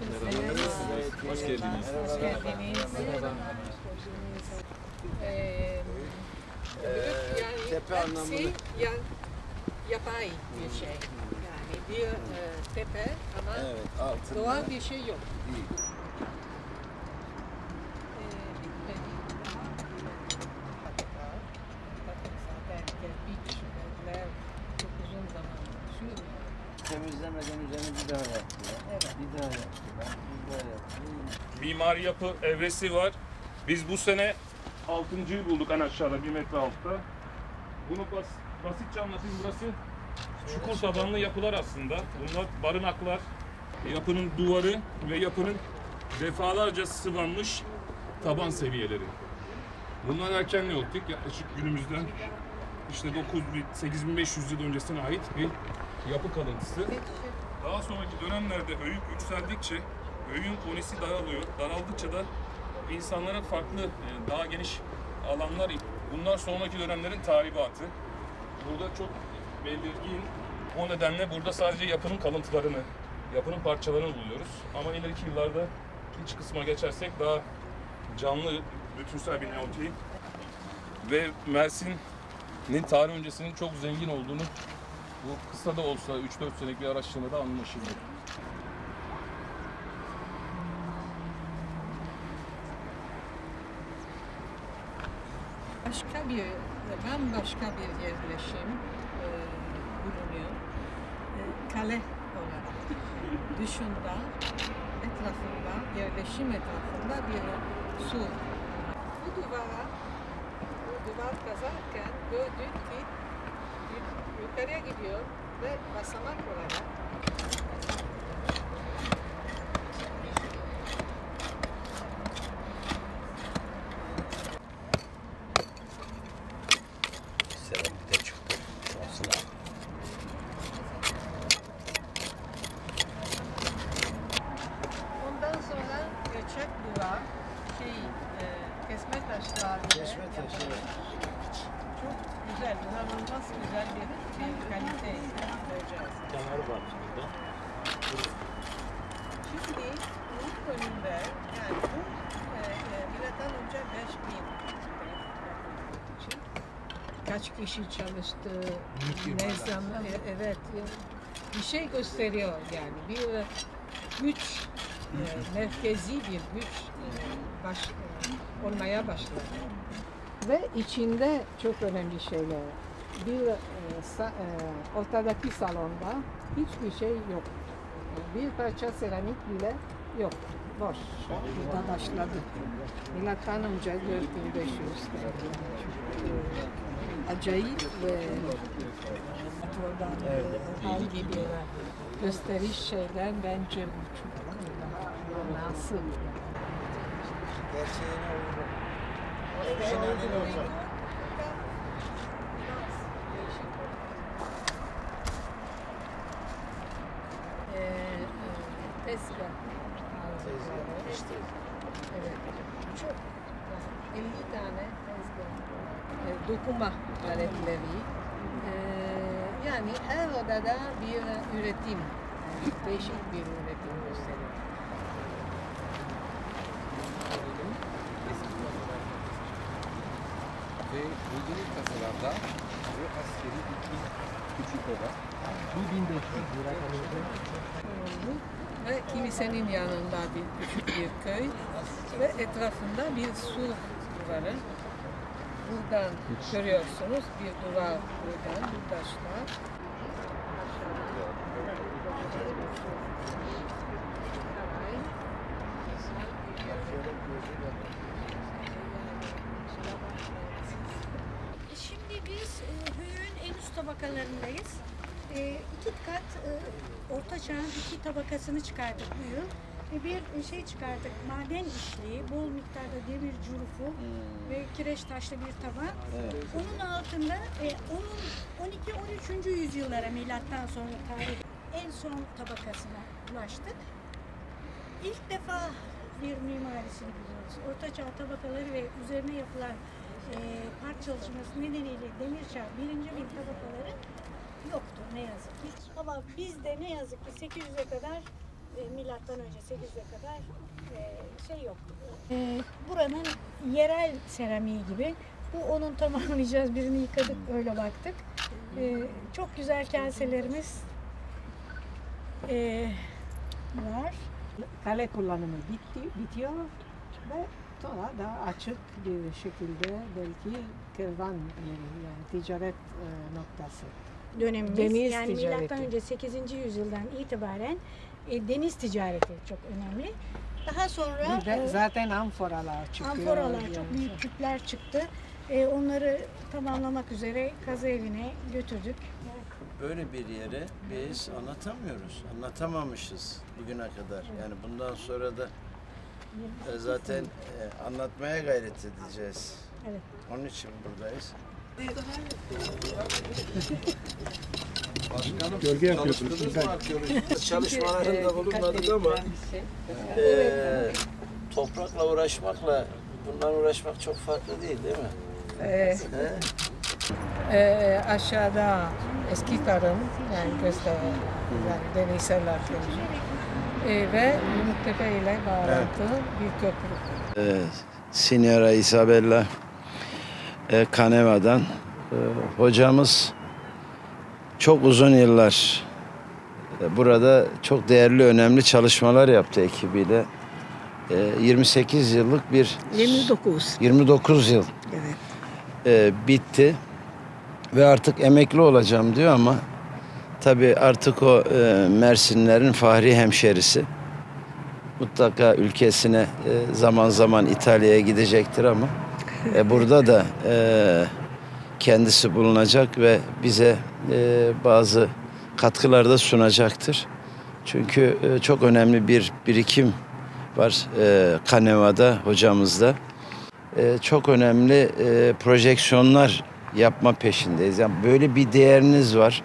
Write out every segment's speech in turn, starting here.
Nasılsınız? Hoş geldiniz. Hoş geldiniz. Ee, yani tepe hepsi anlamında. yan, yapay bir şey. Yani bir e, tepe ama Evet, doğal bir şey yok. değil. Ee. Temizlemeden üzerine bir daha yaptılar. Evet. Bir daha yaptılar. Bir daha yaptılar. Mimari yapı evresi var. Biz bu sene 6.yı bulduk en aşağıda 1 metre altta. Bunu bas, basitçe anlatayım burası çukur tabanlı yapılar aslında. Bunlar barınaklar. Yapının duvarı ve yapının defalarca sıvanmış taban seviyeleri. Bunlar erken neolitik yaklaşık günümüzden işte 9 8500 yıl öncesine ait bir yapı kalıntısı. Daha sonraki dönemlerde öğün yükseldikçe öğün konisi daralıyor. Daraldıkça da insanlara farklı e, daha geniş alanlar bunlar sonraki dönemlerin tahribatı. Burada çok belirgin o nedenle burada sadece yapının kalıntılarını, yapının parçalarını buluyoruz. Ama ileriki yıllarda iç kısma geçersek daha canlı, bütünsel bir neolitik ve Mersin'in tarih öncesinin çok zengin olduğunu bu kısa da olsa 3-4 senelik bir araştırmada anlaşıldı. Başka bir, bambaşka bir yerleşim e, bulunuyor. E, kale olarak. Dışında, etrafında, yerleşim etrafında bir su. Bu duvara, bu duvar kazarken gördük ki yuk- yukarıya gidiyor ve basamak olarak Seramikte çıktı. Şansına. Ondan sonra göçek duvar, şey, e, kesme taşlar. Kesme taşı. Çok güzel, inanılmaz güzel bir, bir kalite göreceğiz. Kenar var burada. Şimdi bunun önünde, yani bu e, e, milattan önce 5000 için kaç kişi çalıştı, ne zaman, e, evet, bir şey gösteriyor yani. Bir e, güç, e, merkezi bir güç e, baş, e, olmaya başladı. Ve içinde çok önemli şeyler. Bir e, sa- e, ortadaki salonda hiçbir şey yok. Bir parça seramik bile yok. Boş. Burada başladı. Milattan önce 4500 e, acayip ve hal gibi gösteriş şeyler bence bu çok nasıl Gerçeğine uygun. Orijinali olacak. Ee, e, tezgah. Tezgah, işte. Evet. Çok. Yani 50 tane tezgah. Ee, dokuma aletleri. Ee, yani her odada bir üretim. değişik bir üretim gösteriyor. Ve bulduğumuz kasalarda bu askeri iki küçük oda. Bu 1500 lira kalırdı. Ve kilisenin yanında bir küçük bir köy ve etrafında bir su duvarı. Buradan görüyorsunuz bir duvar buradan, bu taşlar. Şimdi biz e, höyüğün en üst tabakalarındayız. E, iki kat e, orta çağın iki tabakasını çıkardık bu yıl. E, bir şey çıkardık, maden işliği, bol miktarda demir curufu ve kireç taşlı bir taban. Onun altında e, onun 12-13. yüzyıllara milattan sonra tarih en son tabakasına ulaştık. İlk defa bir mimarisini buluyoruz. Orta çağ tabakaları ve üzerine yapılan e, park çalışması nedeniyle demir çağ birinci bin tabakaları yoktu ne yazık ki. Ama biz de ne yazık ki 800'e kadar e, milattan önce 800'e kadar e, şey yok. E, buranın yerel seramiği gibi. Bu onun tamamlayacağız. Birini yıkadık öyle baktık. E, çok güzel kaselerimiz e, var. Kale kullanımı bitti, bitiyor ve sonra daha açık bir şekilde belki kervan yani ticaret e, noktası. Dönemimiz. Deniz yani ticareti. milattan önce 8. yüzyıldan itibaren e, deniz ticareti çok önemli. Daha sonra Bir de e, zaten amforalar çıkıyor. amforalar yani. çok büyük küpler çıktı. E, onları tamamlamak üzere kazı evine götürdük. Böyle bir yere biz anlatamıyoruz. Anlatamamışız bugüne kadar. Yani bundan sonra da e, zaten e, anlatmaya gayret edeceğiz. Evet. Onun için buradayız. Gölge yapıyorsunuz. Çalışmalarında bulunmadık ama e, toprakla uğraşmakla bundan uğraşmak çok farklı değil değil mi? Ee, e, aşağıda eski tarım yani göster yani deneysel arkeoloji e, ve Yumurtepe ile bağlantı bir köprü. e, Signora Isabella e, Caneva'dan e, hocamız çok uzun yıllar e, burada çok değerli önemli çalışmalar yaptı ekibiyle. E, 28 yıllık bir 29. 29 yıl Evet. e, bitti ve artık emekli olacağım diyor ama tabii artık o e, Mersinlerin fahri hemşerisi mutlaka ülkesine e, zaman zaman İtalya'ya gidecektir ama e, burada da e, kendisi bulunacak ve bize e, bazı katkılar da sunacaktır. Çünkü e, çok önemli bir birikim var e, Kaneva'da hocamızda e, çok önemli e, projeksiyonlar yapma peşindeyiz. Yani böyle bir değeriniz var.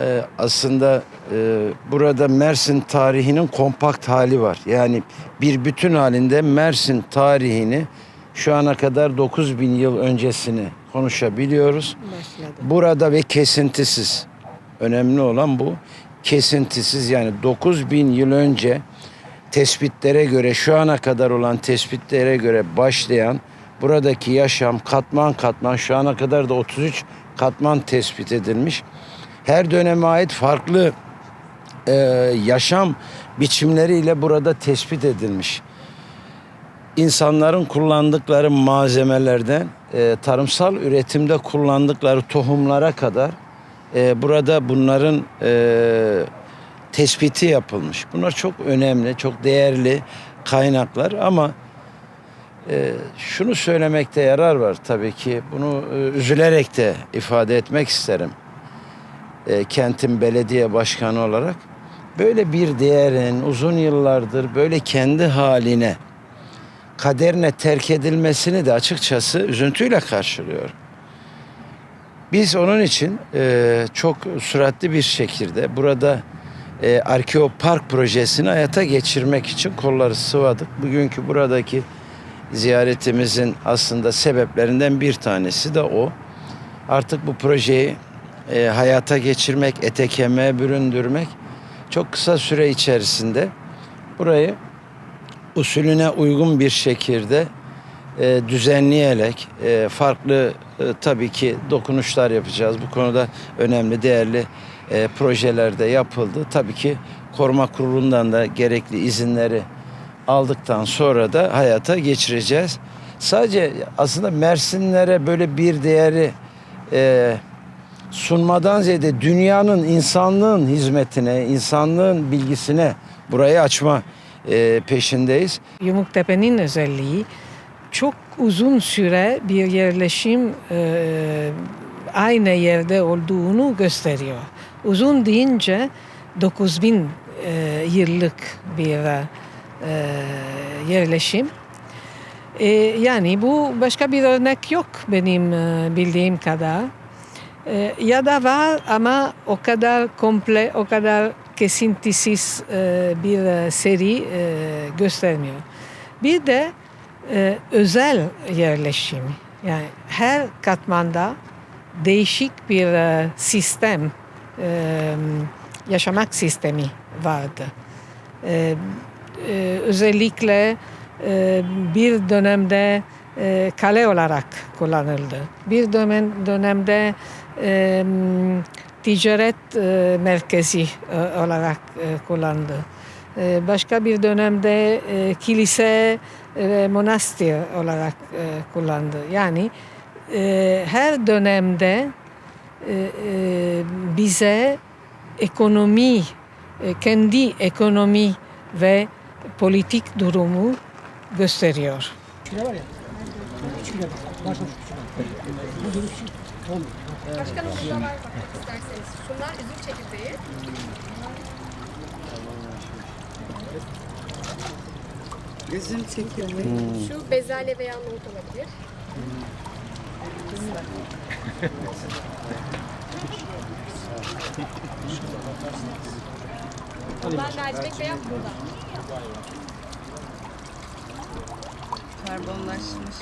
E, aslında e, burada Mersin tarihinin kompakt hali var. Yani bir bütün halinde Mersin tarihini şu ana kadar 9000 yıl öncesini konuşabiliyoruz. Başladı. Burada ve kesintisiz. Önemli olan bu. Kesintisiz yani 9000 yıl önce tespitlere göre şu ana kadar olan tespitlere göre başlayan buradaki yaşam katman katman şu ana kadar da 33 katman tespit edilmiş. Her döneme ait farklı e, yaşam biçimleriyle burada tespit edilmiş. İnsanların kullandıkları malzemelerden e, tarımsal üretimde kullandıkları tohumlara kadar e, burada bunların e, tespiti yapılmış. Bunlar çok önemli, çok değerli kaynaklar ama e, şunu söylemekte yarar var tabii ki. Bunu e, üzülerek de ifade etmek isterim. E, kentin belediye başkanı olarak böyle bir değerin uzun yıllardır böyle kendi haline kaderine terk edilmesini de açıkçası üzüntüyle karşılıyorum. Biz onun için e, çok süratli bir şekilde burada e, Arkeopark projesini hayata geçirmek için kolları sıvadık. Bugünkü buradaki ziyaretimizin aslında sebeplerinden bir tanesi de o. Artık bu projeyi e, hayata geçirmek, ete büründürmek çok kısa süre içerisinde burayı usulüne uygun bir şekilde e, düzenleyerek e, farklı e, tabii ki dokunuşlar yapacağız. Bu konuda önemli, değerli e, projeler de yapıldı. Tabii ki koruma kurulundan da gerekli izinleri aldıktan sonra da hayata geçireceğiz. Sadece aslında Mersinlere böyle bir değeri e, sunmadan ziyade dünyanın, insanlığın hizmetine, insanlığın bilgisine burayı açma e, peşindeyiz. Yumuktepe'nin özelliği çok uzun süre bir yerleşim e, aynı yerde olduğunu gösteriyor. Uzun deyince 9000 e, yıllık bir e, yerleşim. E, yani bu başka bir örnek yok benim bildiğim kadar. E, ya da var ama o kadar komple, o kadar kesintisiz e, bir e, seri e, göstermiyor. Bir de özel yerleşim. Yani her katmanda değişik bir sistem, yaşamak sistemi vardı. özellikle bir dönemde e, kale olarak kullanıldı. Bir dönem dönemde ticaret e, merkezi e, olarak e, kullandı. E, başka bir dönemde e, kilise ve monastir olarak e, kullandı. Yani e, her dönemde e, e, bize ekonomi, e, kendi ekonomi ve politik durumu gösteriyor. Başkanım burada var bakmak isterseniz. Şunlar üzüm çekirdeği. Üzüm çekirdeği. Şu bezelye veya nohut olabilir. Bunlar mercimek veya burada. Karbonlaşmış.